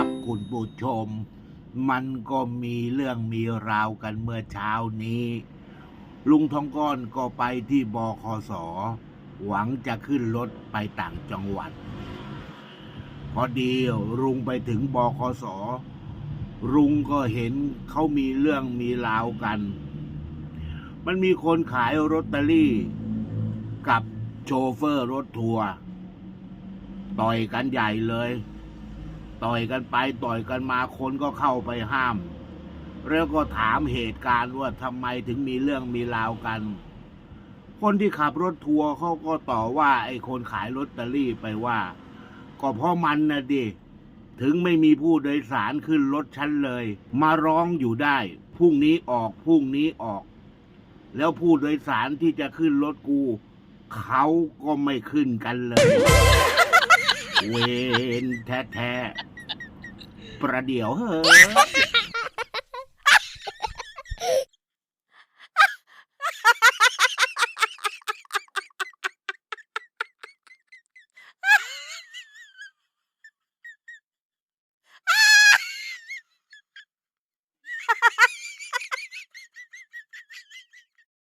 ับคุณผู้ชม มันก็มีเรื่องมีราวกันเมื่อเช้านี้ ลุงทองก้อนก็ไปที่บคสหวังจะขึ้นรถไปต่างจังหวัด พอดีลุงไปถึงบคสลุงก็เห็นเขามีเรื่องมีราวกัน มันมีคนขายลอตเตอรี่ กับโชเฟอร์รถทัวร์ต่อยกันใหญ่เลย ต่อยกันไปต่อยกันมาคนก็เข้าไปห้าม แล้วก็ถามเหตุการณ์ว่าทำไมถึงมีเรื่องมีราวกัน คนที่ขับรถทัวร์เขาก็ต่อว่าไอ้คนขายลอตเตอรี่ไปว่า ก็เพราะมันนะดิถึงไม่มีผู้โดยสารขึ้นรถฉันเลย มาร้องอยู่ได้พรุ่งนี้ออกพรุ่งนี้ออก แล้วผู้โดยสารที่จะขึ้นรถกู เขาก็ไม่ขึ้นกันเลย เวนแท้ๆประเดี๋ยวเฮ้ย